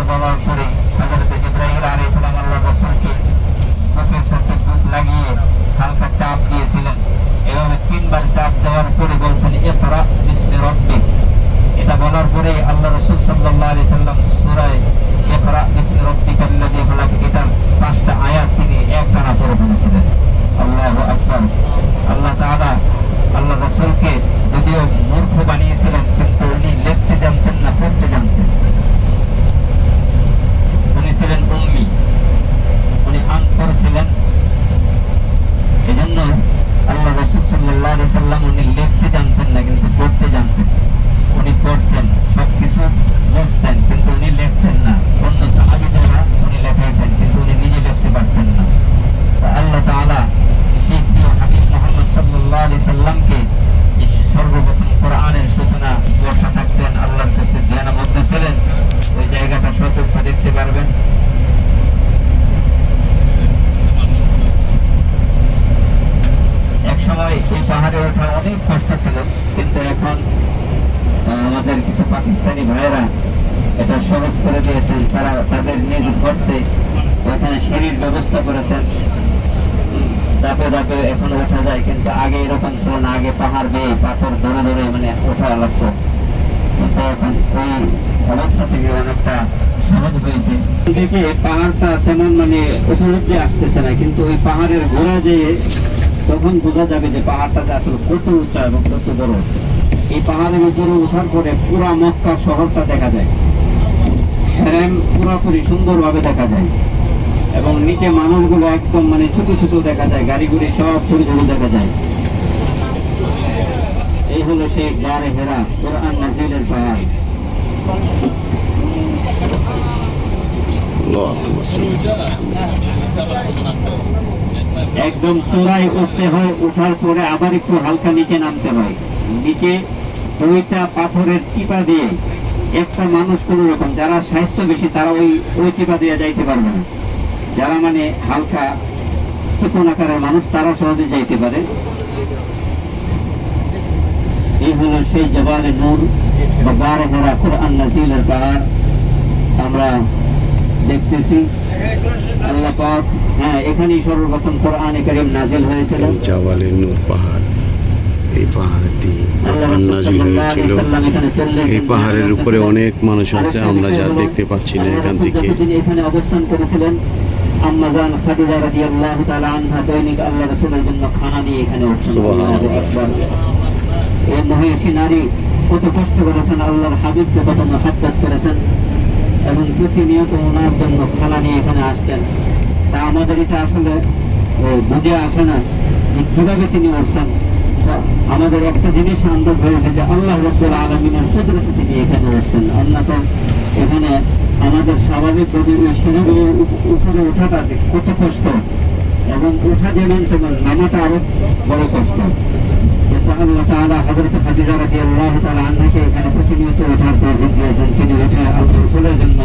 আল্লাহ হালকা চাপ দিয়েছিলেন। এভাবে তিনবার চাপ দেওয়ার পরে বলছেন, ইকরা বিসমি রাব্বিক। এটা বলার পরে আল্লাহ রসুল সাল্লাহ আলি সাল্লাম সুরায় ইকরা বিসমি রাব্বিকাল লাযী খালাক এটার পাঁচটা আয়াত তিনি একটানা পড়ে ফেলেছিলেন আল্লাহু আকবার আল্লাহ তাআলা আল্লাহ রসুলকে যদিও মূর্খ বানিয়েছিলেন কিন্তু উনি লিখতে জানতেন না পড়তে জানতেন উনি ছিলেন উম্মি উনি আনপড় ছিলেন এজন্য আল্লাহ রসুল সাল্লাহ সাল্লাম উনি লিখতে জানতেন না, কিন্তু পড়তে জানতেন। উনি পড়তেন সব কিছু বুঝতেন কিন্তু উনি লিখতেন না অন্য সাহাবিদেরা উনি লেখাইতেন কিন্তু উনি নিজে লিখতে পারতেন না তো আল্লাহ তাআলা সেই প্রিয় হাবিব মোহাম্মদ সাল্লাহ আলি সাল্লামকে এই সর্বপ্রথম কোরআনের সূচনা বর্ষা থাকতেন আল্লাহর কাছে ধ্যান মধ্যে ফেলেন ওই জায়গাটা সতর্ক দেখতে পারবেন এক সময় এই পাহাড়ে ওঠা অনেক কষ্ট ছিল কিন্তু এখন আহ, আমাদের কিছু পাকিস্তানি ভাইয়েরা এটা সহজ করে দিয়েছেন। তারা তাদের নিজ খরচে ওখানে সিঁড়ির ব্যবস্থা করেছেন। ধাপে ধাপে এখন ওঠা যায়, কিন্তু আগে এরকম ছিল না। আগে পাহাড় বেয়ে পাথর ধরে ধরে মানে ওঠা লাগতো। কিন্তু এখন ওই অবস্থা থেকে অনেকটা সহজ হয়েছে। দেখে পাহাড়টা তেমন মানে উপলব্ধি আসতেছে না, কিন্তু ওই পাহাড়ের ঘোড়া যেয়ে তখন বোঝা যাবে যে পাহাড়টাতে আসলে কত উঁচা এবং কত বড়। এই পাহাড়ের উপরে ওঠার পরে পুরা মক্কা শহরটা দেখা যায়। হেরেম পুরোপুরি সুন্দরভাবে দেখা যায়। এবং নিচে মানুষগুলো একদম মানে ছোট ছোট দেখা যায় গাড়ি গুড়ি সব ছোট ছোট দেখা যায়। এই হলো সেই গারে হেরা, কোরআন নাজিলের পাহাড়। একদম চূড়ায় উঠতে হয়, উঠার পরে আবার একটু হালকা নিচে নামতে হয়। নিচে দুইটা পাথরের চিপা দিয়ে একটা মানুষ কোনো রকম, যারা স্বাস্থ্য বেশি, তারা ওই ওই চিপা দিয়ে যাইতে পারবে না। যারা মানে হালকা, চিকন আকারের মানুষ, তারা সহজে যাইতে পারে। এই হলো সেই জবালে নূর বা গারে হেরা কোরআন নাজিলের পাহাড়। আমরা দেখতেছি, আল্লাহ পাক হ্যাঁ এখানেই সর্বপ্রথম কোরআনে কারীম নাজিল হয়েছিল। এই জাবালের নূর পাহাড়। এই পাহাড়েতে আল্লাহ কোরআন নাজিল হয়েছিল। এই পাহাড়ের উপরে অনেক মানুষ আছে, আমরা যা দেখতে পাচ্ছি না এখান থেকে আল্লাহ জন্য করেছেন এবং প্রতিনিয়ত জন্য খানা নিয়ে এখানে আসতেন তা আমাদের এটা আসলে বুঝে আসে না যে কীভাবে তিনি আসছেন তা আমাদের একটা জিনিস আন্দোলন হয়েছে যে আল্লাহ রব্দুল আলমিনের কুদরতি তিনি এখানে উঠছেন অন্যত এখানে আমাদের স্বাভাবিক সিঁড়িগুলো উপরে ওঠাটা কত কষ্ট। এবং ওঠা যেমন তোমার নামাটা আরও বড় কষ্ট। কিন্তু আল্লাহ তালা হজরত হাজিরা রাখি আল্লাহ তালা আন্নাকে এখানে প্রতিনিয়ত ওঠার দিয়েছেন। তিনি ওঠে আল্লাহ রসুলের জন্য